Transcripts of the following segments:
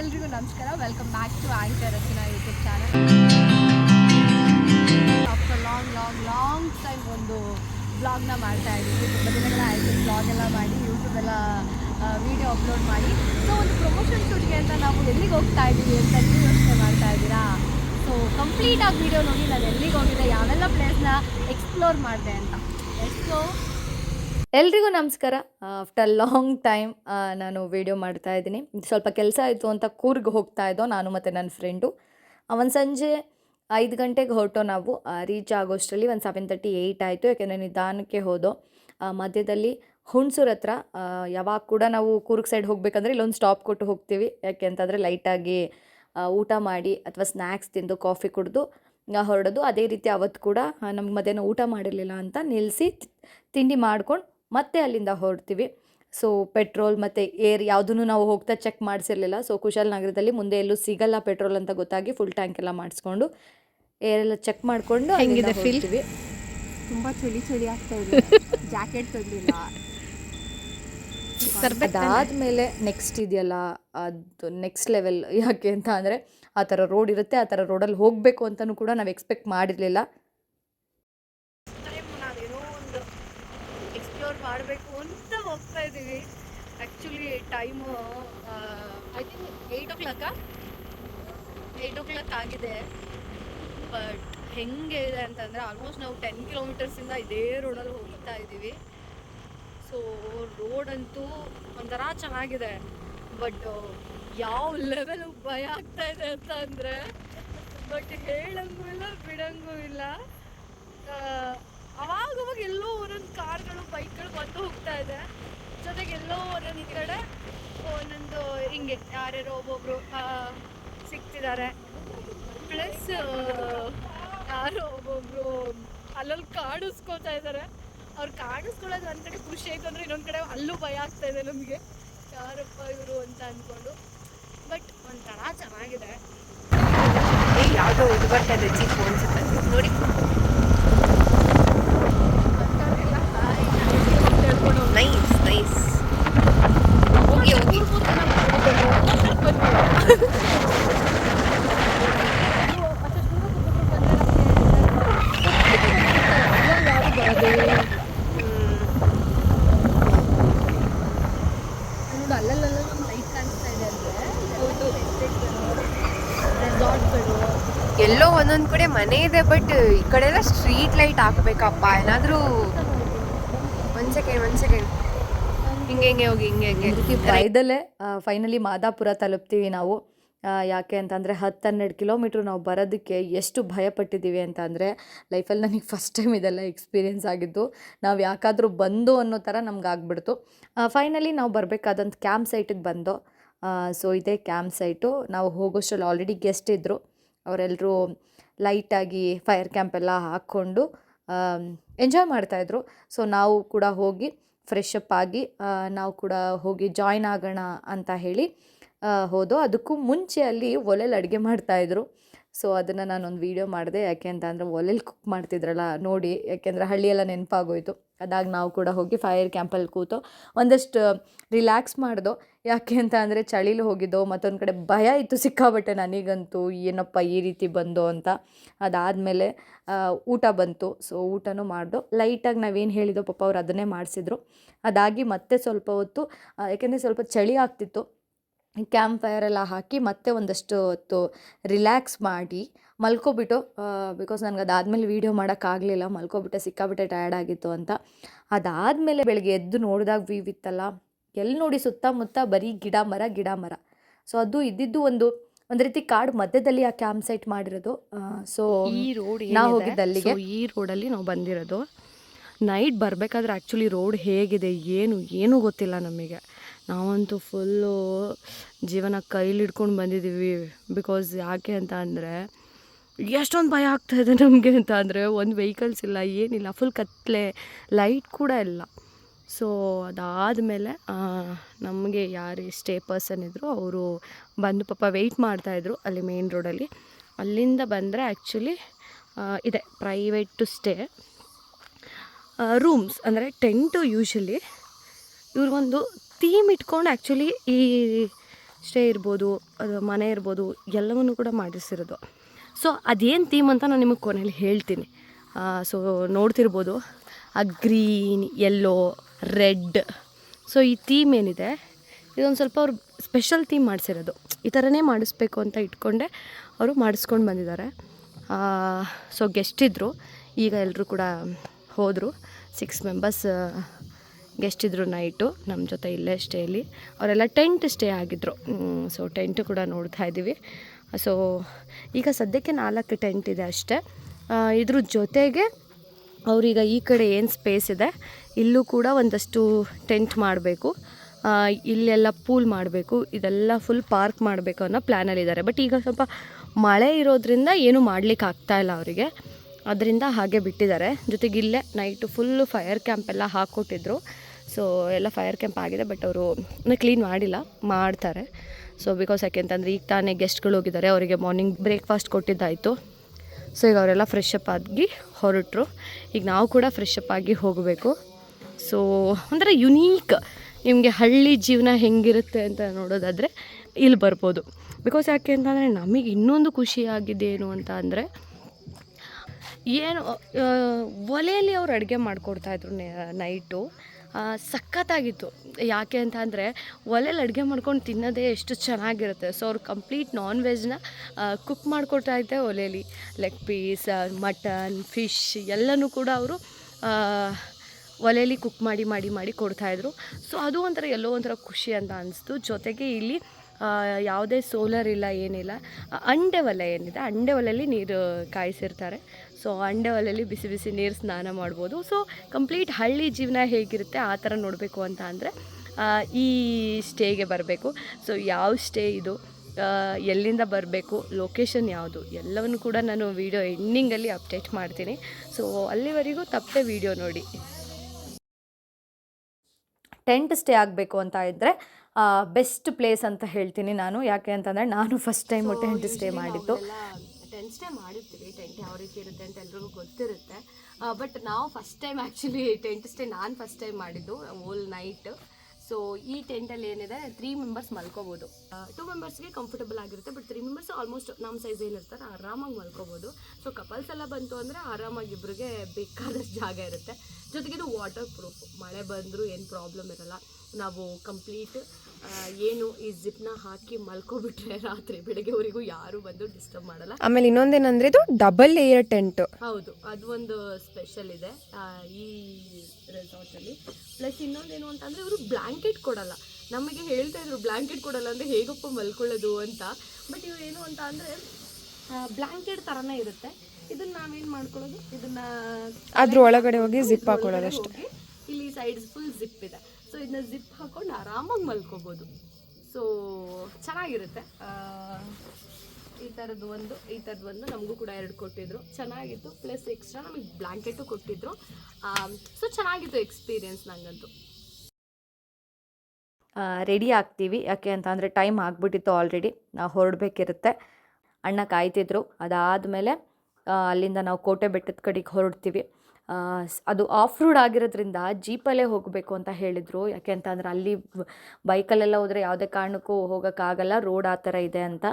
ಎಲ್ರಿಗೂ ನಮಸ್ಕಾರ. Welcome back to anchor Rachana YouTube channel after long long long time ಒಂದು ಬ್ಲಾಗ್ನ ಮಾಡ್ತಾ ಇದ್ದೀವಿ. ತುಂಬ ದಿನಗಳ ಆಯಿತು ಬ್ಲಾಗ್ ಎಲ್ಲ ಮಾಡಿ ಯೂಟ್ಯೂಬ್ ಎಲ್ಲ ವಿಡಿಯೋ ಅಪ್ಲೋಡ್ ಮಾಡಿ. ಸೊ ಒಂದು ಪ್ರಮೋಷನ್ ಶೂಟ್ಗೆ ಅಂತ ನಾವು ಎಲ್ಲಿಗೆ ಹೋಗ್ತಾ ಇದ್ದೀವಿ ಅಂತ ನೀವು ಯೋಚನೆ ಮಾಡ್ತಾ ಇದ್ದೀರಾ? ಸೊ ಕಂಪ್ಲೀಟ್ ಆಗಿ ವಿಡಿಯೋ ನೋಡಿ, ನಾನು ಎಲ್ಲಿಗೆ ಹೋಗಿದ್ದೆ, ಯಾವೆಲ್ಲ ಪ್ಲೇಸ್ನ ಎಕ್ಸ್ಪ್ಲೋರ್ ಮಾಡಿದೆ ಅಂತ. ಎಷ್ಟು ಎಲ್ರಿಗೂ ನಮಸ್ಕಾರ. ಆಫ್ಟರ್ ಲಾಂಗ್ ಟೈಮ್ ನಾನು ವಿಡಿಯೋ ಮಾಡ್ತಾ ಇದ್ದೀನಿ. ಸ್ವಲ್ಪ ಕೆಲಸ ಆಯಿತು ಅಂತ ಕೂರ್ಗೆ ಹೋಗ್ತಾ ಇದ್ದೋ ನಾನು ಮತ್ತು ನನ್ನ ಫ್ರೆಂಡು ಒಂದು ಸಂಜೆ ಐದು ಗಂಟೆಗೆ ಹೊರಟೋ ನಾವು ರೀಚ್ ಆಗೋಷ್ಟರಲ್ಲಿ ಒಂದು ಸೆವೆನ್ ತರ್ಟಿ ಏಯ್ಟ್ ಆಯಿತು. ಯಾಕೆಂದರೆ ನಿಧಾನಕ್ಕೆ ಹೋದೋ. ಮಧ್ಯದಲ್ಲಿ ಹುಣಸೂರ್ ಹತ್ರ ಯಾವಾಗ ಕೂಡ ನಾವು ಕೂರ್ಗ್ ಸೈಡ್ ಹೋಗಬೇಕಂದ್ರೆ ಇಲ್ಲೊಂದು ಸ್ಟಾಪ್ ಕೊಟ್ಟು ಹೋಗ್ತೀವಿ. ಯಾಕೆ ಅಂತಂದರೆ ಲೈಟಾಗಿ ಊಟ ಮಾಡಿ ಅಥವಾ ಸ್ನ್ಯಾಕ್ಸ್ ತಿಂದು ಕಾಫಿ ಕುಡಿದು ಹೊರಡೋದು. ಅದೇ ರೀತಿ ಅವತ್ತು ಕೂಡ ನಮ್ಗೆ ಮಧ್ಯಾಹ್ನ ಊಟ ಮಾಡಿರಲಿಲ್ಲ ಅಂತ ನಿಲ್ಲಿಸಿ ತಿಂಡಿ ಮಾಡ್ಕೊಂಡು ಮತ್ತೆ ಅಲ್ಲಿಂದ ಹೊರಡ್ತೀವಿ. ಸೊ ಪೆಟ್ರೋಲ್ ಮತ್ತು ಏರ್ ಯಾವುದನ್ನು ನಾವು ಹೋಗ್ತಾ ಚೆಕ್ ಮಾಡಿಸಿರಲಿಲ್ಲ. ಸೊ ಕುಶಾಲನಗರದಲ್ಲಿ ಮುಂದೆ ಎಲ್ಲೂ ಸಿಗಲ್ಲ ಪೆಟ್ರೋಲ್ ಅಂತ ಗೊತ್ತಾಗಿ ಫುಲ್ ಟ್ಯಾಂಕ್ ಎಲ್ಲ ಮಾಡಿಸ್ಕೊಂಡು ಏರ್ ಎಲ್ಲ ಚೆಕ್ ಮಾಡಿಕೊಂಡು ಹೆಂಗಿದೆ ಫೀಲ್ ತುಂಬ ಚಳಿ ಚಳಿ ಆಗ್ತಾ ಇದೆ. ಜಾಕೆಟ್ ತರಲಿಲ್ಲ ಅದಾದಮೇಲೆ ನೆಕ್ಸ್ಟ್ ಇದೆಯಲ್ಲ ಅದು ನೆಕ್ಸ್ಟ್ ಲೆವೆಲ್ ಯಾಕೆ ಅಂತ ಅಂದರೆ ಆ ಥರ ರೋಡ್ ಇರುತ್ತೆ ಆ ಥರ ರೋಡಲ್ಲಿ ಹೋಗಬೇಕು ಅಂತಲೂ ಕೂಡ ನಾವು ಎಕ್ಸ್ಪೆಕ್ಟ್ ಮಾಡಿರಲಿಲ್ಲ ನಾವೇನೋ ಒಂದು ಎಕ್ಸ್ಪ್ಲೋರ್ ಮಾಡಬೇಕು ಅಂತ ಹೋಗ್ತಾ ಇದ್ದೀವಿ actually time I think eight o'clock eight o'clock ಆಗಿದೆ. ಬಟ್ ಹೆಂಗೆ ಇದೆ ಅಂತಂದರೆ ಆಲ್ಮೋಸ್ಟ್ ನಾವು ಟೆನ್ ಕಿಲೋಮೀಟರ್ಸಿಂದ ಇದೇ ರೋಡಲ್ಲಿ ಹೋಗ್ತಾ ಇದ್ದೀವಿ. ಸೊ ರೋಡ್ ಅಂತೂ ಒಂಥರ ಚೆನ್ನಾಗಿದೆ. ಬಟ್ ಯಾವ ಲೆವೆಲ್ ಭಯ ಆಗ್ತಾ ಇದೆ ಅಂತ ಅಂದರೆ ಬಟ್ ಹೇಳಂಗೂ ಇಲ್ಲ ಬಿಡಂಗೂ ಇಲ್ಲ. ಅವಾಗವಾಗ ಅವಾಗ ಅವಾಗ ಎಲ್ಲೋ ಒಂದೊಂದು ಕಾರ್ಗಳು ಬೈಕ್ಗಳು ಬಂದು ಹೋಗ್ತಾ ಇದೆ. ಜೊತೆಗೆ ಎಲ್ಲೋ ಒಂದೊಂದು ಕಡೆ ಒಂದೊಂದು ಹಿಂಗೆ ಯಾರ್ಯಾರೋ ಒಬ್ಬೊಬ್ರು ಸಿಗ್ತಿದ್ದಾರೆ ಪ್ಲಸ್ ಯಾರು ಒಬ್ಬೊಬ್ರು ಅಲ್ಲಲ್ಲಿ ಕಾಡಿಸ್ಕೊಳ್ತಾ ಇದ್ದಾರೆ ಅವ್ರು ಕಾಡಿಸ್ಕೊಳ್ಳೋದು ಒಂದ್ ಕಡೆ ಖುಷಿ ಆಯ್ತು ಅಂದ್ರೆ ಇನ್ನೊಂದ್ ಕಡೆ ಅಲ್ಲೂ ಭಯ ಆಗ್ತಾ ಇದೆ ನಮಗೆ. ಯಾರಪ್ಪ ಇವರು ಅಂತ ಅಂದ್ಕೊಂಡು ಬಟ್ ಒಂಥರ ಚೆನ್ನಾಗಿದೆ. ಯಾವುದೋ ಇದು ಬರ್ತಾ ಇದೆ ಚೀಪ್ ಅನ್ಸುತ್ತೆ. ನೋಡಿ. ನೈಸ್ ಹೋಗಿ ಹೋಗಿ ಎಲ್ಲೋ ಒಂದೊಂದ್ ಕಡೆ ಮನೆ ಇದೆ ಬಟ್ ಈ ಕಡೆ ಎಲ್ಲ ಸ್ಟ್ರೀಟ್ ಲೈಟ್ ಹಾಕ್ಬೇಕಪ್ಪ. ಏನಾದ್ರೂ ಒಂದ್ ಸೆಕೆಂಡ್ ಒಂದ್ ಸೆಕೆಂಡ್ ಹಿಂಗೆ ಹಿಂಗೆ ಹೋಗಿ ಹಿಂಗೆ ಹಿಂಗೆ. ಬೈದಲ್ಲೇ ಫೈನಲಿ ಮಾದಾಪುರ ತಲುಪ್ತೀವಿ ನಾವು. ಯಾಕೆ ಅಂತಂದರೆ ಹತ್ತು ಹನ್ನೆರಡು ಕಿಲೋಮೀಟ್ರ್ ನಾವು ಬರೋದಕ್ಕೆ ಎಷ್ಟು ಭಯಪಟ್ಟಿದ್ದೀವಿ ಅಂತ ಅಂದರೆ ಲೈಫಲ್ಲಿ ನನಗೆ ಫಸ್ಟ್ ಟೈಮ್ ಇದೆಲ್ಲ ಎಕ್ಸ್ಪೀರಿಯೆನ್ಸ್ ಆಗಿದ್ದು ನಾವು ಯಾಕಾದರೂ ಬಂದು ಅನ್ನೋ ಥರ ನಮ್ಗೆ ಆಗ್ಬಿಡ್ತು. ಫೈನಲಿ ನಾವು ಬರಬೇಕಾದಂಥ ಕ್ಯಾಂಪ್ ಸೈಟಿಗೆ ಬಂದು ಸೊ ಇದೇ ಕ್ಯಾಂಪ್ ಸೈಟು ನಾವು ಹೋಗೋಷ್ಟರಲ್ಲಿ ಆಲ್ರೆಡಿ ಗೆಸ್ಟ್ ಇದ್ದರು ಅವರೆಲ್ಲರೂ ಲೈಟಾಗಿ ಫೈರ್ ಕ್ಯಾಂಪ್ ಎಲ್ಲ ಹಾಕ್ಕೊಂಡು ಎಂಜಾಯ್ ಮಾಡ್ತಾಯಿದ್ರು ಸೊ ನಾವು ಕೂಡ ಹೋಗಿ ಫ್ರೆಶ್ ಅಪ್ ಆಗಿ ನಾವು ಕೂಡ ಹೋಗಿ ಜಾಯ್ನ್ ಆಗೋಣ ಅಂತ ಹೇಳಿ ಹೋದೋ. ಅದಕ್ಕೂ ಮುಂಚೆ ಅಲ್ಲಿ ಒಲೆಯಲ್ಲಿ ಅಡುಗೆ ಮಾಡ್ತಾಯಿದ್ರು ಸೊ ಅದನ್ನು ನಾನೊಂದು ವೀಡಿಯೋ ಮಾಡಿದೆ. ಯಾಕೆ ಅಂತ ಅಂದರೆ ಒಲೆಯಲ್ಲಿ ಕುಕ್ ಮಾಡ್ತಿದ್ರಲ್ಲ, ನೋಡಿ. ಯಾಕೆಂದರೆ ಹಳ್ಳಿಯೆಲ್ಲ ನೆನಪಾಗೋಯ್ತು. ಅದಾಗ ನಾವು ಕೂಡ ಹೋಗಿ ಫೈರ್ ಕ್ಯಾಂಪಲ್ಲಿ ಕೂತು ಒಂದಷ್ಟು ರಿಲ್ಯಾಕ್ಸ್ ಮಾಡ್ದೋ. ಯಾಕೆ ಅಂತ ಅಂದರೆ ಚಳಿಲಿ ಹೋಗಿದ್ದೋ, ಮತ್ತೊಂದು ಕಡೆ ಭಯ ಇತ್ತು ಸಿಕ್ಕಾಬಟ್ಟೆ ನನಗಂತೂ. ಏನಪ್ಪ ಈ ರೀತಿ ಬಂದೋ ಅಂತ. ಅದಾದಮೇಲೆ ಊಟ ಬಂತು. ಸೊ ಊಟನೂ ಮಾಡ್ದೋ. ಲೈಟಾಗಿ ನಾವೇನು ಹೇಳಿದೋ ಪಾಪ ಅವ್ರು ಅದನ್ನೇ ಮಾಡಿಸಿದ್ರು. ಅದಾಗಿ ಮತ್ತೆ ಸ್ವಲ್ಪ ಹೊತ್ತು ಯಾಕೆಂದರೆ ಸ್ವಲ್ಪ ಚಳಿ ಆಗ್ತಿತ್ತು. ಕ್ಯಾಂಪ್ ಫೈರ್ ಎಲ್ಲ ಹಾಕಿ ಮತ್ತೆ ಒಂದಷ್ಟು ಹೊತ್ತು ರಿಲ್ಯಾಕ್ಸ್ ಮಾಡಿ ಮಲ್ಕೊಬಿಟ್ಟು ಬಿಕಾಸ್ ನನಗೆ ಅದಾದಮೇಲೆ ವೀಡಿಯೋ ಮಾಡೋಕ್ಕಾಗಲಿಲ್ಲ ಮಲ್ಕೊಬಿಟ್ಟೆ ಸಿಕ್ಕಾಬಿಟ್ಟೆ ಟಯರ್ಡ್ ಆಗಿತ್ತು ಅಂತ. ಅದಾದಮೇಲೆ ಬೆಳಗ್ಗೆ ಎದ್ದು ನೋಡಿದಾಗ ವ್ಯೂ ಇತ್ತಲ್ಲ ಎಲ್ಲಿ ನೋಡಿ ಸುತ್ತಮುತ್ತ ಬರೀ ಗಿಡ ಮರ ಗಿಡ ಮರ. ಸೊ ಅದು ಇದ್ದಿದ್ದು ಒಂದು ಒಂದು ರೀತಿ ಕಾಡು ಮಧ್ಯದಲ್ಲಿ ಆ ಕ್ಯಾಂಪ್ ಸೈಟ್ ಮಾಡಿರೋದು. ಸೊ ಈ ರೋಡ್ ನಾವು ಹೋಗಿದ್ದಲ್ಲಿಗೆ ಈ ರೋಡಲ್ಲಿ ನಾವು ಬಂದಿರೋದು. ನೈಟ್ ಬರಬೇಕಾದ್ರೆ ಆ್ಯಕ್ಚುಲಿ ರೋಡ್ ಹೇಗಿದೆ ಏನು ಏನೂ ಗೊತ್ತಿಲ್ಲ ನಮಗೆ. ನಾವಂತೂ ಫುಲ್ಲು ಜೀವನ ಕೈಲಿ ಹಿಡ್ಕೊಂಡು ಬಂದಿದ್ದೀವಿ. ಬಿಕಾಸ್ ಯಾಕೆ ಅಂತ ಅಂದರೆ, ಎಷ್ಟೊಂದು ಭಯ ಆಗ್ತಾ ಇದೆ ನಮಗೆ ಅಂತ ಅಂದರೆ, ಒಂದು ವೆಹಿಕಲ್ಸ್ ಇಲ್ಲ, ಏನಿಲ್ಲ ಫುಲ್ ಕತ್ತಲೆ ಲೈಟ್ ಕೂಡ ಇಲ್ಲ. ಸೊ ಅದಾದಮೇಲೆ ನಮಗೆ ಯಾರು ಸ್ಟೇ ಪರ್ಸನ್ ಇದ್ದರು ಅವರು ಬಂದು ಪಾಪ ವೆಯ್ಟ್ ಮಾಡ್ತಾಯಿದ್ರು ಅಲ್ಲಿ ಮೇನ್ ರೋಡಲ್ಲಿ ಅಲ್ಲಿಂದ ಬಂದರೆ ಆ್ಯಕ್ಚುಲಿ ಇದೆ ಪ್ರೈವೇಟ್ ಟು ಸ್ಟೇ ರೂಮ್ಸ್ ಅಂದರೆ ಟೆಂಟು ಯೂಶಲಿ ಇವ್ರಿಗೊಂದು ಥೀಮ್ ಇಟ್ಕೊಂಡು ಆ್ಯಕ್ಚುಲಿ ಈ ಸ್ಟೇ ಇರ್ಬೋದು, ಅದು ಮನೆ ಇರ್ಬೋದು, ಎಲ್ಲವನ್ನು ಕೂಡ ಮಾಡಿಸಿರೋದು. ಸೊ ಅದೇನು ಥೀಮ್ ಅಂತ ನಾನು ನಿಮಗೆ ಕೊನೆಯಲ್ಲಿ ಹೇಳ್ತೀನಿ. ಸೊ ನೋಡ್ತಿರ್ಬೋದು. ಆ ಗ್ರೀನ್ ಯೆಲ್ಲೋ ರೆಡ್ ಸೊ ಈ ಥೀಮ್ ಏನಿದೆ? ಇದೊಂದು ಸ್ವಲ್ಪ ಅವ್ರು ಸ್ಪೆಷಲ್ ಥೀಮ್ ಮಾಡಿಸಿರೋದು. ಈ ಥರನೇ ಮಾಡಿಸ್ಬೇಕು ಅಂತ ಇಟ್ಕೊಂಡೆ ಅವರು ಮಾಡಿಸ್ಕೊಂಡು ಬಂದಿದ್ದಾರೆ. ಸೊ ಗೆಸ್ಟ್ ಇದ್ದರು ಈಗ ಎಲ್ಲರೂ ಕೂಡ ಹೋದರು. ಸಿಕ್ಸ್ ಮೆಂಬರ್ಸ್ ಗೆಸ್ಟ್ ಇದ್ದರು ನೈಟು ನಮ್ಮ ಜೊತೆ ಇಲ್ಲೇ ಸ್ಟೇಲಿ ಅವರೆಲ್ಲ ಟೆಂಟ್ ಸ್ಟೇ ಆಗಿದ್ದರು ಸೊ ಟೆಂಟು ಕೂಡ ನೋಡ್ತಾ ಇದ್ದೀವಿ. ಸೊ ಈಗ ಸದ್ಯಕ್ಕೆ ನಾಲ್ಕು ಟೆಂಟ್ ಇದೆ ಅಷ್ಟೇ. ಇದ್ರ ಜೊತೆಗೆ ಅವರೀಗ ಈ ಕಡೆ ಏನು ಸ್ಪೇಸ್ ಇದೆ, ಇಲ್ಲೂ ಕೂಡ ಒಂದಷ್ಟು ಟೆಂಟ್ ಮಾಡಬೇಕು. ಇಲ್ಲೆಲ್ಲ ಪೂಲ್ ಮಾಡಬೇಕು. ಇದೆಲ್ಲ ಫುಲ್ ಪಾರ್ಕ್ ಮಾಡಬೇಕು ಅನ್ನೋ ಪ್ಲ್ಯಾನಲ್ಲಿದ್ದಾರೆ ಬಟ್ ಈಗ ಸ್ವಲ್ಪ ಮಳೆ ಇರೋದ್ರಿಂದ ಏನೂ ಮಾಡ್ಲಿಕ್ಕೆ ಆಗ್ತಾಯಿಲ್ಲ ಅವರಿಗೆ. ಅದರಿಂದ ಹಾಗೆ ಬಿಟ್ಟಿದ್ದಾರೆ. ಜೊತೆಗೆ ಇಲ್ಲೇ ನೈಟು ಫುಲ್ಲು ಫೈರ್ ಕ್ಯಾಂಪ್ ಎಲ್ಲ ಹಾಕ್ಕೊಟ್ಟಿದ್ರು. ಸೊ ಎಲ್ಲ ಫೈರ್ ಕ್ಯಾಂಪ್ ಆಗಿದೆ ಬಟ್ ಅವರು ಇನ್ನೂ ಕ್ಲೀನ್ ಮಾಡಿಲ್ಲ, ಮಾಡ್ತಾರೆ. ಸೊ ಬಿಕಾಸ್ ಯಾಕೆಂತಂದರೆ ಈಗ ತಾನೇ ಗೆಸ್ಟ್ಗಳು ಹೋಗಿದ್ದಾರೆ, ಅವರಿಗೆ ಮಾರ್ನಿಂಗ್ ಬ್ರೇಕ್ಫಾಸ್ಟ್ ಕೊಟ್ಟಿದ್ದಾಯಿತು. ಸೊ ಈಗ ಅವರೆಲ್ಲ ಫ್ರೆಶ್ ಅಪ್ ಆಗಿ ಹೊರಟರು. ಈಗ ನಾವು ಕೂಡ ಫ್ರೆಶ್ ಅಪ್ ಆಗಿ ಹೋಗಬೇಕು. ಸೊ ಅಂದರೆ ಯುನೀಕ್ ನಿಮಗೆ ಹಳ್ಳಿ ಜೀವನ ಹೆಂಗಿರುತ್ತೆ ಅಂತ ನೋಡೋದಾದರೆ ಇಲ್ಲಿ ಬರ್ಬೋದು. ಬಿಕಾಸ್ ಯಾಕೆ ಅಂತಂದರೆ ನಮಗೆ ಇನ್ನೊಂದು ಖುಷಿಯಾಗಿದ್ದೇನು ಅಂತ ಅಂದರೆ, ಏನು ಒಲೆಯಲ್ಲಿ ಅವ್ರು ಅಡುಗೆ ಮಾಡಿಕೊಡ್ತಾಯಿದ್ರು ನೈಟು ಸಖತ್ತಾಗಿತ್ತು. ಯಾಕೆ ಅಂತ ಅಂದರೆ ಒಲೆಯಲ್ಲಿ ಅಡುಗೆ ಮಾಡ್ಕೊಂಡು ತಿನ್ನೋದೇ ಎಷ್ಟು ಚೆನ್ನಾಗಿರುತ್ತೆ. ಸೊ ಅವ್ರು ಕಂಪ್ಲೀಟ್ ನಾನ್ ವೆಜ್ನ ಕುಕ್ ಮಾಡಿಕೊಡ್ತಾ ಇದ್ದೆ ಒಲೆಯಲ್ಲಿ ಲೆಗ್ ಪೀಸ್ ಮಟನ್ ಫಿಶ್ ಎಲ್ಲನೂ ಕೂಡ ಅವರು ಒಲೆಯಲ್ಲಿ ಕುಕ್ ಮಾಡಿ ಮಾಡಿ ಮಾಡಿ ಕೊಡ್ತಾಯಿದ್ರು ಸೊ ಅದು ಒಂಥರ ಎಲ್ಲೋ ಒಂಥರ ಖುಷಿ ಅಂತ ಅನಿಸ್ತು. ಜೊತೆಗೆ ಇಲ್ಲಿ ಯಾವುದೇ ಸೋಲರ್ ಇಲ್ಲ, ಏನಿಲ್ಲ. ಅಂಡೆ ಒಲೆ ಏನಿದೆ, ಅಂಡೆ ಒಲೆಯಲ್ಲಿ ನೀರು ಕಾಯಿಸಿರ್ತಾರೆ. ಸೊ ಅಂಡೆ ಒಲೆಯಲ್ಲಿ ಬಿಸಿ ಬಿಸಿ ನೀರು ಸ್ನಾನ ಮಾಡ್ಬೋದು. ಸೊ ಕಂಪ್ಲೀಟ್ ಹಳ್ಳಿ ಜೀವನ ಹೇಗಿರುತ್ತೆ ಆ ಥರ ನೋಡಬೇಕು ಅಂತ ಅಂದರೆ ಈ ಸ್ಟೇಗೆ ಬರಬೇಕು. ಸೊ ಯಾವ ಸ್ಟೇ ಇದು? ಎಲ್ಲಿಂದ ಬರಬೇಕು? ಲೊಕೇಶನ್ ಯಾವುದು? ಎಲ್ಲವನ್ನು ಕೂಡ ನಾನು ವೀಡಿಯೋ ಎಂಡಿಂಗಲ್ಲಿ ಅಪ್ಡೇಟ್ ಮಾಡ್ತೀನಿ. ಸೊ ಅಲ್ಲಿವರೆಗೂ ತಪ್ಪದೆ ವೀಡಿಯೋ ನೋಡಿ. ಟೆಂಟ್ ಸ್ಟೇ ಆಗಬೇಕು ಅಂತ ಇದ್ದರೆ ಬೆಸ್ಟ್ ಪ್ಲೇಸ್ ಅಂತ ಹೇಳ್ತೀನಿ ನಾನು. ಯಾಕೆ ಅಂತಂದರೆ ನಾನು ಫಸ್ಟ್ ಟೈಮು ಟೆಂಟ್ ಸ್ಟೇ ಮಾಡಿದ್ದು. ಸ್ಟೇ ಮಾಡಿರ್ತೀವಿ ಟೆಂಟ್ ಯಾವ ರೀತಿ ಇರುತ್ತೆ ಅಂತ ಎಲ್ರಿಗೂ ಗೊತ್ತಿರುತ್ತೆ. ಬಟ್ ನಾವು first time actually tent stay ನಾನು ಫಸ್ಟ್ ಟೈಮ್ ಮಾಡಿದ್ದು ಓಲ್ ನೈಟ್ ಸೊ ಈ ಟೆಂಟಲ್ಲಿ ಏನಿದೆ ತ್ರೀ ಮೆಂಬರ್ಸ್ ಮಲ್ಕೋಬೋದು. ಟೂ ಮೆಂಬರ್ಸ್ಗೆ ಕಂಫರ್ಟಬಲ್ ಆಗಿರುತ್ತೆ ಬಟ್ ತ್ರೀ ಮೆಂಬರ್ಸ್ ಆಲ್ಮೋಸ್ಟ್ ನಮ್ಮ ಸೈಜ್ ಏನಿರ್ತಾರೆ ಆರಾಮಾಗಿ ಮಲ್ಕೋಬೋದು. ಸೊ ಕಪಲ್ಸ್ ಎಲ್ಲ ಬಂತು ಅಂದರೆ ಆರಾಮಾಗಿ ಇಬ್ಬರಿಗೆ ಬೇಕಾದಷ್ಟು ಜಾಗ ಇರುತ್ತೆ. ಜೊತೆಗೆ ಇದು ವಾಟರ್ ಪ್ರೂಫ್ ಮಳೆ ಬಂದರೂ ಏನು ಪ್ರಾಬ್ಲಮ್ ಇರಲ್ಲ. ನಾವು ಕಂಪ್ಲೀಟ್ ಏನು ಈ ಜಿಪ್ನ ಹಾಕಿ ಮಲ್ಕೊಬಿಟ್ರೆ ರಾತ್ರಿ ಬೆಳಗ್ಗೆವರೆಗೂ ಯಾರು ಬಂದು ಡಿಸ್ಟರ್ಬ್ ಮಾಡಲ್ಲ. ಆಮೇಲೆ ಇನ್ನೊಂದೇನಂದ್ರೆ ಇದು ಡಬಲ್ ಲೇಯರ್ ಟೆಂಟ್ ಹೌದು ಅದು ಒಂದು ಸ್ಪೆಷಲ್ ಇದೆ ಈ ರೆಸಾರ್ಟಲ್ಲಿ ಪ್ಲಸ್ ಇನ್ನೊಂದೇನು ಅಂತಂದರೆ ಇವರು ಬ್ಲ್ಯಾಂಕೆಟ್ ಕೊಡಲ್ಲ. ನಮಗೆ ಹೇಳ್ತಾ ಇದ್ರು ಬ್ಲ್ಯಾಂಕೆಟ್ ಕೊಡಲ್ಲ ಅಂದರೆ ಹೇಗಪ್ಪ ಮಲ್ಕೊಳ್ಳೋದು ಅಂತ. ಬಟ್ ಇವ್ರು ಏನು ಅಂತ ಅಂದರೆ ಬ್ಲ್ಯಾಂಕೆಟ್ ಥರನೇ ಇರುತ್ತೆ. ಇದನ್ನ ನಾವೇನು ಮಾಡ್ಕೊಳ್ಳೋದು? ಇದನ್ನ ಅದ್ರ ಒಳಗಡೆ ಹೋಗಿ ಜಿಪ್ ಹಾಕೊಳ್ಳೋದು ಅಷ್ಟೇ ಇಲ್ಲಿ ಸೈಡ್ಸ್ ಫುಲ್ ಜಿಪ್ ಇದೆ. ಸೊ ಇದನ್ನ ಜಿಪ್ ಹಾಕೊಂಡು ಆರಾಮಾಗಿ ಮಲ್ಕೋಬೋದು. ಸೊ ಚೆನ್ನಾಗಿರುತ್ತೆ. ಈ ಥರದ್ದು ಒಂದು, ಈ ಥರದ್ದು ಒಂದು ನಮಗೂ ಕೂಡ ಎರಡು ಕೊಟ್ಟಿದ್ರು. ಚೆನ್ನಾಗಿತ್ತು. ಪ್ಲಸ್ ಎಕ್ಸ್ಟ್ರಾ ನಮಗೆ ಬ್ಲ್ಯಾಂಕೆಟು ಕೊಟ್ಟಿದ್ರು. ಸೊ ಚೆನ್ನಾಗಿತ್ತು ಎಕ್ಸ್ಪೀರಿಯೆನ್ಸ್ ನನಗಂತೂ ರೆಡಿ ಆಗ್ತೀವಿ. ಯಾಕೆ ಅಂತ ಅಂದರೆ ಟೈಮ್ ಆಗಿಬಿಟ್ಟಿತ್ತು ಆಲ್ರೆಡಿ ನಾವು ಹೊರಡಬೇಕಿರುತ್ತೆ. ಅಣ್ಣ ಕಾಯ್ತಿದ್ರು. ಅದಾದಮೇಲೆ ಅಲ್ಲಿಂದ ನಾವು ಕೋಟೆ ಬೆಟ್ಟದ ಕಡೆಗೆ ಹೊರಡ್ತೀವಿ. ಅದು ಆಫ್ ರೋಡ್ ಆಗಿರೋದ್ರಿಂದ ಜೀಪಲ್ಲೇ ಹೋಗಬೇಕು ಅಂತ ಹೇಳಿದರು. ಯಾಕೆ ಅಂತ ಅಲ್ಲಿ ಬೈಕಲ್ಲೆಲ್ಲ ಹೋದರೆ ಯಾವುದೇ ಕಾರಣಕ್ಕೂ ಹೋಗೋಕ್ಕಾಗಲ್ಲ ರೋಡ್ ಆ ಥರ ಇದೆ ಅಂತ.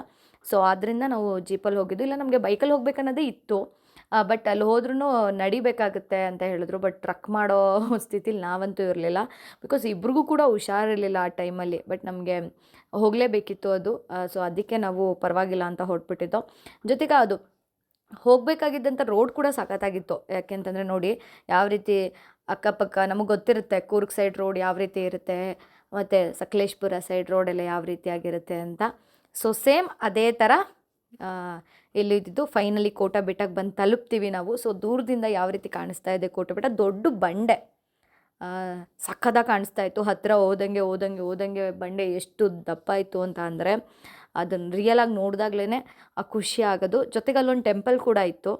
ಸೊ ಆದ್ದರಿಂದ ನಾವು ಜೀಪಲ್ಲಿ ಹೋಗಿದ್ದು. ಇಲ್ಲ, ನಮಗೆ ಬೈಕಲ್ಲಿ ಹೋಗ್ಬೇಕನ್ನೋದೇ ಇತ್ತು. ಬಟ್ ಅಲ್ಲಿ ಹೋದ್ರೂ ನಡಿಬೇಕಾಗುತ್ತೆ ಅಂತ ಹೇಳಿದ್ರು. ಬಟ್ ಟ್ರಕ್ ಮಾಡೋ ಸ್ಥಿತಿಲಿ ನಾವಂತೂ ಇರಲಿಲ್ಲ. ಬಿಕಾಸ್ ಇಬ್ರಿಗೂ ಕೂಡ ಹುಷಾರಿರಲಿಲ್ಲ ಆ ಟೈಮಲ್ಲಿ. ಬಟ್ ನಮಗೆ ಹೋಗಲೇಬೇಕಿತ್ತು ಅದು. ಸೊ ಅದಕ್ಕೆ ನಾವು ಪರವಾಗಿಲ್ಲ ಅಂತ ಹೊರಟ್ಬಿಟ್ಟಿದ್ದೋ. ಜೊತೆಗೆ ಅದು ಹೋಗಬೇಕಾಗಿದ್ದಂಥ ರೋಡ್ ಕೂಡ ಸಖತ್ತಾಗಿತ್ತು. ಯಾಕೆಂತಂದರೆ ನೋಡಿ, ಯಾವ ರೀತಿ ಅಕ್ಕಪಕ್ಕ ನಮಗೆ ಗೊತ್ತಿರುತ್ತೆ ಕೂರ್ಗ್ ಸೈಡ್ ರೋಡ್ ಯಾವ ರೀತಿ ಇರುತ್ತೆ, ಮತ್ತು ಸಕಲೇಶ್ಪುರ ಸೈಡ್ ರೋಡೆಲ್ಲ ಯಾವ ರೀತಿಯಾಗಿರುತ್ತೆ ಅಂತ. ಸೊ ಸೇಮ್ ಅದೇ ಥರ ಎಲ್ಲಿದ್ದು ಫೈನಲಿ ಕೋಟ ಬೆಟ್ಟಕ್ಕೆ ಬಂದು ತಲುಪ್ತೀವಿ ನಾವು. ಸೊ ದೂರದಿಂದ ಯಾವ ರೀತಿ ಕಾಣಿಸ್ತಾ ಇದೆ ಕೋಟ ಬೆಟ್ಟ? ದೊಡ್ಡ ಬಂಡೆ. ಸಕ್ಕದಾಗಿ ಕಾಣಿಸ್ತಾ ಇತ್ತು. ಹತ್ತಿರ ಹೋದಂಗೆ ಹೋದಂಗೆ ಹೋದಂಗೆ ಬಂಡೆ ಎಷ್ಟು ದಪ್ಪ ಇತ್ತು ಅಂತ ಅಂದರೆ ಅದನ್ನು ರಿಯಲಾಗಿ ನೋಡಿದಾಗ್ಲೇ ಆ ಖುಷಿ ಆಗೋದು. ಜೊತೆಗೆ ಅಲ್ಲೊಂದು ಟೆಂಪಲ್ ಕೂಡ ಇತ್ತು.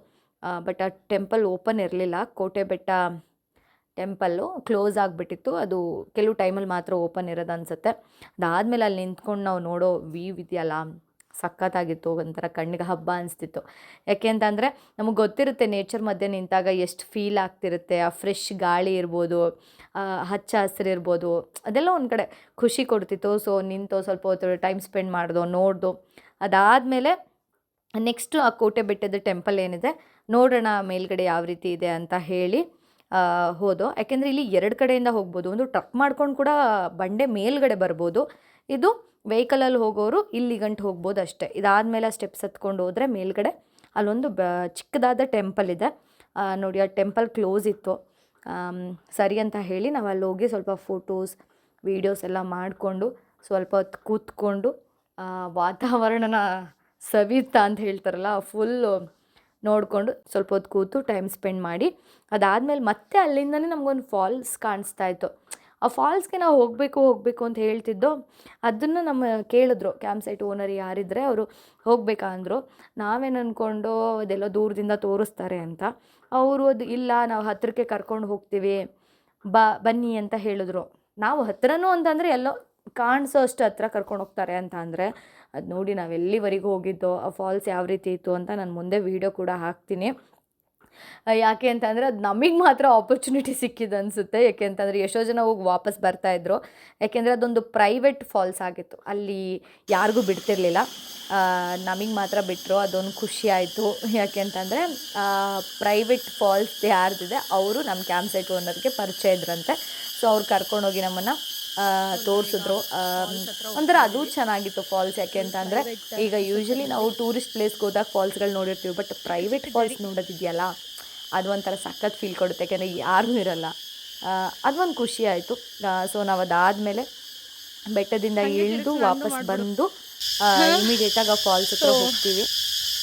ಬಟ್ ಆ ಟೆಂಪಲ್ ಓಪನ್ ಇರಲಿಲ್ಲ. ಕೋಟೆ ಬೆಟ್ಟ ಟೆಂಪಲ್ಲು ಕ್ಲೋಸ್ ಆಗಿಬಿಟ್ಟಿತ್ತು. ಅದು ಕೆಲವು ಟೈಮಲ್ಲಿ ಮಾತ್ರ ಓಪನ್ ಇರೋದು ಅನಿಸುತ್ತೆ. ಅದಾದಮೇಲೆ ಅಲ್ಲಿ ನಿಂತ್ಕೊಂಡು ನಾವು ನೋಡೋ ವ್ಯೂ ಇದೆಯಲ್ಲ ಸಖತ್ತಾಗಿತ್ತು, ಒಂಥರ ಕಣ್ಣಿಗೆ ಹಬ್ಬ ಅನಿಸ್ತಿತ್ತು. ಯಾಕೆ ಅಂತಂದರೆ ನಮಗೆ ಗೊತ್ತಿರುತ್ತೆ ನೇಚರ್ ಮಧ್ಯೆ ನಿಂತಾಗ ಎಷ್ಟು ಫೀಲ್ ಆಗ್ತಿರುತ್ತೆ, ಆ ಫ್ರೆಶ್ ಗಾಳಿ ಇರ್ಬೋದು ಹಚ್ಚ ಹಸಿರು ಇರ್ಬೋದು, ಅದೆಲ್ಲ ಒಂದು ಕಡೆ ಖುಷಿ ಕೊಡ್ತಿತ್ತು. ಸೊ ನಿಂತು ಸ್ವಲ್ಪ ಹೊತ್ತು ಟೈಮ್ ಸ್ಪೆಂಡ್ ಮಾಡ್ದೋ, ನೋಡ್ದು. ಅದಾದಮೇಲೆ ನೆಕ್ಸ್ಟು ಆ ಕೋಟೆ ಬೆಟ್ಟದ ಟೆಂಪಲ್ ಏನಿದೆ, ನೋಡೋಣ ಮೇಲ್ಗಡೆ ಯಾವ ರೀತಿ ಇದೆ ಅಂತ ಹೇಳಿ ಹೋದು. ಯಾಕೆಂದರೆ ಇಲ್ಲಿ ಎರಡು ಕಡೆಯಿಂದ ಹೋಗ್ಬೋದು. ಒಂದು ಟ್ರಕ್ ಮಾಡ್ಕೊಂಡು ಕೂಡ ಬಂಡೆ ಮೇಲ್ಗಡೆ ಬರ್ಬೋದು. ಇದು ವೆಹಿಕಲಲ್ಲಿ ಹೋಗೋರು ಇಲ್ಲಿ ಗಂಟು ಹೋಗ್ಬೋದು ಅಷ್ಟೇ. ಇದಾದಮೇಲೆ ಸ್ಟೆಪ್ಸ್ ಹತ್ಕೊಂಡು ಹೋದರೆ ಮೇಲ್ಗಡೆ ಅಲ್ಲೊಂದು ಬ, ಚಿಕ್ಕದಾದ ಟೆಂಪಲ್ ಇದೆ. ನೋಡಿ, ಆ ಟೆಂಪಲ್ ಕ್ಲೋಸ್ ಇತ್ತು. ಸರಿ ಅಂತ ಹೇಳಿ ನಾವು ಅಲ್ಲಿ ಹೋಗಿ ಸ್ವಲ್ಪ ಫೋಟೋಸ್ ವೀಡಿಯೋಸ್ ಎಲ್ಲ ಮಾಡಿಕೊಂಡು ಸ್ವಲ್ಪ ಹೊತ್ತು ಕೂತ್ಕೊಂಡು ವಾತಾವರಣನ ಸವಿತಾ ಅಂತ ಹೇಳ್ತಾರಲ್ಲ ಫುಲ್ಲು ನೋಡಿಕೊಂಡು ಸ್ವಲ್ಪ ಹೊತ್ತು ಕೂತು ಟೈಮ್ ಸ್ಪೆಂಡ್ ಮಾಡಿ, ಅದಾದಮೇಲೆ ಮತ್ತೆ ಅಲ್ಲಿಂದನೇ ನಮಗೊಂದು ಫಾಲ್ಸ್ ಕಾಣಿಸ್ತಾ ಇತ್ತು. ಆ ಫಾಲ್ಸ್ಗೆ ನಾವು ಹೋಗಬೇಕು ಹೋಗಬೇಕು ಅಂತ ಹೇಳ್ತಿದ್ದೋ ಅದನ್ನು ನಮ್ಮ ಕೇಳಿದ್ರು. ಕ್ಯಾಂಪ್ ಸೈಟ್ ಓನರ್ ಯಾರಿದ್ದರೆ ಅವರು ಹೋಗಬೇಕಾ ಅಂದರು. ನಾವೇನು ಅಂದ್ಕೊಂಡು ಅದೆಲ್ಲ ದೂರದಿಂದ ತೋರಿಸ್ತಾರೆ ಅಂತ. ಅವರು ಅದು ಇಲ್ಲ, ನಾವು ಹತ್ತಿರಕ್ಕೆ ಕರ್ಕೊಂಡು ಹೋಗ್ತೀವಿ, ಬಾ, ಬನ್ನಿ ಅಂತ ಹೇಳಿದ್ರು. ನಾವು ಹತ್ತಿರನೂ ಅಂತಂದರೆ ಎಲ್ಲೋ ಕಾಣಿಸೋ ಅಷ್ಟು ಹತ್ರ ಕರ್ಕೊಂಡು ಹೋಗ್ತಾರೆ ಅಂತ ಅಂದರೆ, ಅದು ನೋಡಿ ನಾವು ಎಲ್ಲಿವರೆಗೂ ಹೋಗಿದ್ದೋ, ಆ ಫಾಲ್ಸ್ ಯಾವ ರೀತಿ ಇತ್ತು ಅಂತ ನಾನು ಮುಂದೆ ವೀಡಿಯೋ ಕೂಡ ಹಾಕ್ತೀನಿ. ಯಾಕೆ ಅಂತಂದರೆ ಅದು ನಮಗೆ ಮಾತ್ರ ಆಪರ್ಚುನಿಟಿ ಸಿಕ್ಕಿದ್ದು ಅನಿಸುತ್ತೆ. ಯಾಕೆ ಅಂತಂದರೆ ಎಷ್ಟೋ ಜನ ಹೋಗಿ ವಾಪಸ್ ಬರ್ತಾಯಿದ್ರು ಯಾಕೆಂದರೆ ಅದೊಂದು ಪ್ರೈವೇಟ್ ಫಾಲ್ಸ್ ಆಗಿತ್ತು. ಅಲ್ಲಿ ಯಾರಿಗೂ ಬಿಡ್ತಿರ್ಲಿಲ್ಲ. ನಮಗೆ ಮಾತ್ರ ಬಿಟ್ಟರು ಅದೊಂದು ಖುಷಿ ಆಯಿತು. ಯಾಕೆ ಅಂತಂದರೆ ಪ್ರೈವೇಟ್ ಫಾಲ್ಸ್ ಯಾರ್ದಿದೆ, ಅವರು ನಮ್ಮ ಕ್ಯಾಂಪ್ ಸೈಟ್ ಓನರ್ಗೆ ಪರಿಚಯ ಇದ್ರಂತೆ. ಸೊ ಅವ್ರು ಕರ್ಕೊಂಡೋಗಿ ನಮ್ಮನ್ನು ತೋರಿಸಿದ್ರು. ಒಂಥರ ಅದು ಚೆನ್ನಾಗಿತ್ತು ಫಾಲ್ಸ್ ಯಾಕೆ ಅಂತ ಅಂದರೆ ಈಗ ಯೂಶಲಿ ನಾವು ಟೂರಿಸ್ಟ್ ಪ್ಲೇಸ್ಗೆ ಹೋದಾಗ ಫಾಲ್ಸ್ಗಳು ನೋಡಿರ್ತೀವಿ ಬಟ್ ಪ್ರೈವೇಟ್ ಫಾಲ್ಸ್ ನೋಡೋದಿದೆಯಲ್ಲ ಅದು ಒಂಥರ ಸಖತ್ ಫೀಲ್ ಕೊಡುತ್ತೆ ಯಾಕೆಂದರೆ ಯಾರೂ ಇರಲ್ಲ. ಆ, ಅದೊಂದು ಖುಷಿ ಆಯಿತು. ಸೊ ನಾವು ಅದಾದಮೇಲೆ ಬೆಟ್ಟದಿಂದ ಇಳಿದು ವಾಪಸ್ ಬಂದು ಇಮಿಡಿಯೇಟಾಗಿ ಆ ಫಾಲ್ಸ್ ಹತ್ರ ಹೋಗ್ತೀವಿ.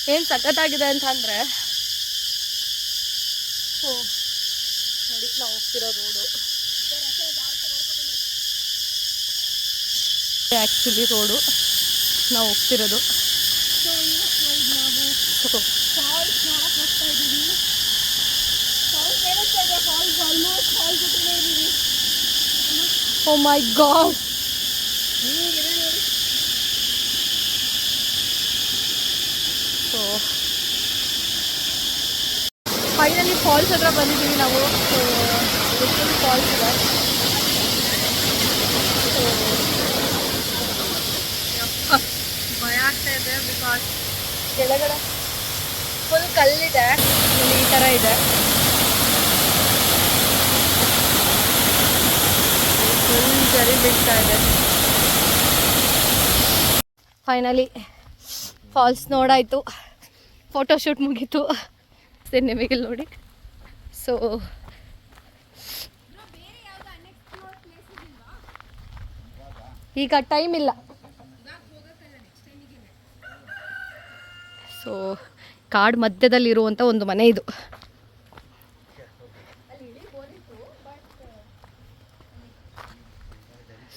ಏನು ಆಗಿದೆ ಅಂತ ಅಂದರೆ ನೋಡಿ ನಾವು ಹೋಗ್ತಿರೋ ರೋಡು ಆ್ಯಕ್ಚುಲಿ ರೋಡು ನಾವು ಹೋಗ್ತಿರೋದು. ಓ my god. So finally falls ಹತ್ರ ಬಂದಿದ್ದೀವಿ ನಾವು. ಸೊ ಫಾಲ್ಸ್ ಇದೆ ಭಯ ಆಗ್ತಾ ಇದೆ ಬಿಕಾಸ್ ಕೆಳಗಡೆ ಫುಲ್ ಕಲ್ಲಿದೆ. ಇಲ್ಲಿ ಈ ಥರ ಇದೆ. ಫುಲ್ ಜರಿ ಬೀಳ್ತಾ ಇದೆ. Finally falls ನೋಡಾಯಿತು. ಫೋಟೋಶೂಟ್ ಮುಗೀತು. ನಿಮಗೆ ನೋಡಿ. ಸೊ ಈಗ ಟೈಮ್ ಇಲ್ಲ. ಸೊ, ಕಾಡು ಮಧ್ಯದಲ್ಲಿರುವಂಥ ಒಂದು ಮನೆ ಇದು.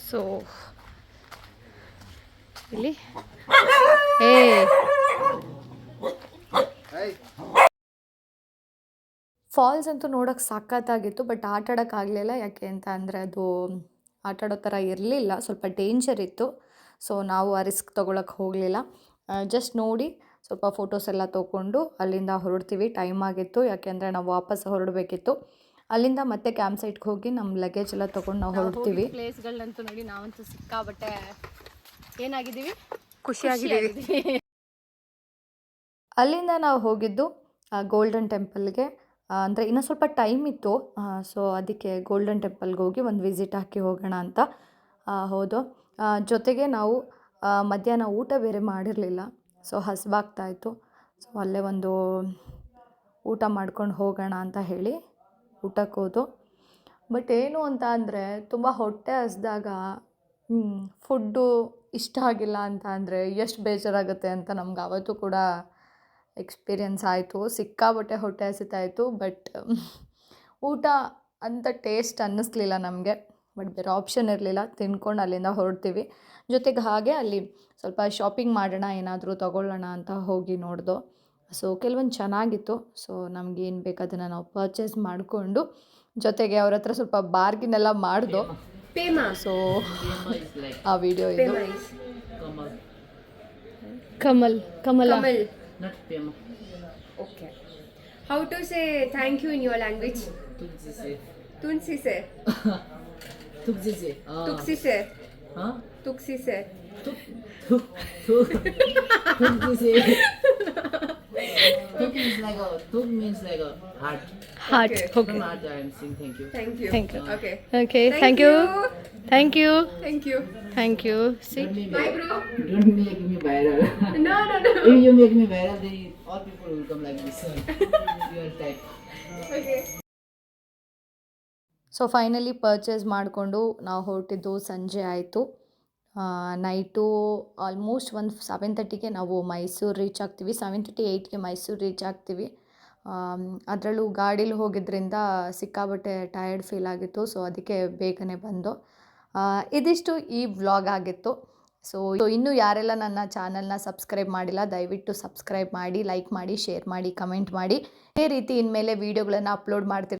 ಸೊ, ಇಲ್ಲಿ. ಏ. ಫಾಲ್ಸ್ ಅಂತೂ ನೋಡೋಕೆ ಸಖತ್ತಾಗಿತ್ತು ಬಟ್ ಆಟ ಆಡೋಕ್ಕಾಗಲಿಲ್ಲ ಯಾಕೆ ಅಂತ ಅಂದರೆ ಅದು ಆಟ ಆಡೋ ಥರ ಇರಲಿಲ್ಲ. ಸ್ವಲ್ಪ ಡೇಂಜರ್ ಇತ್ತು. ಸೊ, ನಾವು ಆ ರಿಸ್ಕ್ ತೊಗೊಳಕ್ಕೆ ಹೋಗಲಿಲ್ಲ. ಜಸ್ಟ್ ನೋಡಿ ಸ್ವಲ್ಪ ಫೋಟೋಸ್ ಎಲ್ಲ ತೊಗೊಂಡು ಅಲ್ಲಿಂದ ಹೊರಡ್ತೀವಿ. ಟೈಮ್ ಆಗಿತ್ತು ಯಾಕೆಂದರೆ ನಾವು ವಾಪಸ್ ಹೊರಡಬೇಕಿತ್ತು. ಅಲ್ಲಿಂದ ಮತ್ತೆ ಕ್ಯಾಂಪ್ ಸೈಟ್ಗೆ ಹೋಗಿ ನಮ್ಮ ಲಗೇಜ್ ಎಲ್ಲ ತೊಗೊಂಡು ನಾವು ಹೊರಡ್ತೀವಿ. ಪ್ಲೇಸ್ಗಳನ್ನಂತೂ ನೋಡಿ ನಾವಂತೂ ಸಿಕ್ಕಾಬಟ್ಟೆ ಏನಾಗಿದ್ದೀವಿ? ಖುಷಿಯಾಗಿದ್ದೀವಿ ಅಲ್ಲಿಂದ ನಾವು ಹೋಗಿದ್ದು ಗೋಲ್ಡನ್ ಟೆಂಪಲ್ಗೆ ಅಂದರೆ ಇನ್ನೂ ಸ್ವಲ್ಪ ಟೈಮ್ ಇತ್ತು. ಸೊ ಅದಕ್ಕೆ ಗೋಲ್ಡನ್ ಟೆಂಪಲ್ಗೆ ಹೋಗಿ ಒಂದು ವಿಸಿಟ್ ಹಾಕಿ ಹೋಗೋಣ ಅಂತ ಹೌದು. ಜೊತೆಗೆ ನಾವು ಮಧ್ಯಾಹ್ನ ಊಟ ಬೇರೆ ಮಾಡಿರಲಿಲ್ಲ. ಸೊ ಹಸಿವಾಗ್ತಾಯಿತ್ತು. ಸೊ ಅಲ್ಲೇ ಒಂದು ಊಟ ಮಾಡ್ಕೊಂಡು ಹೋಗೋಣ ಅಂತ ಹೇಳಿ ಊಟಕ್ಕೆ ಹೋದೋ. ಬಟ್ ಏನು ಅಂತ ಅಂದರೆ ತುಂಬ ಹೊಟ್ಟೆ ಹಸ್ದಾಗ ಫುಡ್ಡು ಇಷ್ಟ ಆಗಿಲ್ಲ ಅಂತ ಅಂದರೆ ಎಷ್ಟು ಬೇಜಾರಾಗುತ್ತೆ ಅಂತ ನಮ್ಗೆ ಅವತ್ತು ಕೂಡ ಎಕ್ಸ್ಪೀರಿಯನ್ಸ್ ಆಯಿತು. ಸಿಕ್ಕಾಬಟ್ಟೆ ಹೊಟ್ಟೆ ಹಸಿತಾ ಇತ್ತು ಬಟ್ ಊಟ ಅಂತ ಟೇಸ್ಟ್ ಅನ್ನಿಸ್ಲಿಲ್ಲ ನಮಗೆ. ಬಟ್ ಬೇರೆ ಆಪ್ಷನ್ ಇರಲಿಲ್ಲ ತಿನ್ಕೊಂಡು ಅಲ್ಲಿಂದ ಹೊರಡ್ತೀವಿ. ಜೊತೆಗೆ ಹಾಗೆ ಅಲ್ಲಿ ಸ್ವಲ್ಪ ಶಾಪಿಂಗ್ ಮಾಡೋಣ ಏನಾದರೂ ತಗೊಳ್ಳೋಣ ಅಂತ ಹೋಗಿ ನೋಡ್ದೋ. ಸೊ ಕೆಲವೊಂದು ಚೆನ್ನಾಗಿತ್ತು. ಸೊ ನಮಗೇನು ಏನು ಬೇಕು ಅದನ್ನು ನಾವು ಪರ್ಚೇಸ್ ಮಾಡಿಕೊಂಡು ಜೊತೆಗೆ ಅವ್ರ ಹತ್ರ ಸ್ವಲ್ಪ ಬಾರ್ಗಿನೆಲ್ಲ ಮಾಡ್ದೋ. ಸೊ ಆ ವಿಡಿಯೋ ಇದು. Kamal Kamala okay how to say thank you in your language ತುನ್ಸಿ your Tukzizi. Aa. Tuksisi. Ha? Tuksisi. Tuk tuk tuk tukzizi. tuk means like a tuk means like a heart. Heart. Okay. From heart I am saying thank you. Thank you. Thank you. Okay. Okay. Thank, Thank you. you. Thank you. Thank you. Thank you. See. Don't make, Bye, bro. Don't make me viral. no, no, no. If you make me viral, then all people will come like this. Your type. Okay. So finally purchase ಮಾಡಿಕೊಂಡು ನಾವು ಹೊರಟಿದ್ದು ಸಂಜೆ ಆಯಿತು. Night almost ಒಂದು seven ತರ್ಟಿಗೆ ನಾವು Mysuru reach ಆಗ್ತೀವಿ. Seven thirty ಏಯ್ಟ್ಗೆ Mysuru reach ಆಗ್ತೀವಿ. ಅದರಲ್ಲೂ ಗಾಡೀಲಿ ಹೋಗಿದ್ದರಿಂದ ಸಿಕ್ಕಾಬಟ್ಟೆ ಟಯರ್ಡ್ ಫೀಲ್ ಆಗಿತ್ತು. ಸೊ ಅದಕ್ಕೆ ಬೇಗನೆ ಬಂದು ಇದಿಷ್ಟು ಈ ವ್ಲಾಗ್ ಆಗಿತ್ತು. ಸೊ ಇನ್ನೂ ಯಾರೆಲ್ಲ ನನ್ನ ಚಾನಲ್ನ ಸಬ್ಸ್ಕ್ರೈಬ್ ಮಾಡಿಲ್ಲ, ದಯವಿಟ್ಟು ಸಬ್ಸ್ಕ್ರೈಬ್ ಮಾಡಿ ಲೈಕ್ ಮಾಡಿ ಶೇರ್ ಮಾಡಿ ಕಮೆಂಟ್ ಮಾಡಿ. ಇದೇ ರೀತಿ ಇನ್ಮೇಲೆ ವೀಡಿಯೋಗಳನ್ನು ಅಪ್ಲೋಡ್ ಮಾಡ್ತಿರ್ತೀನಿ.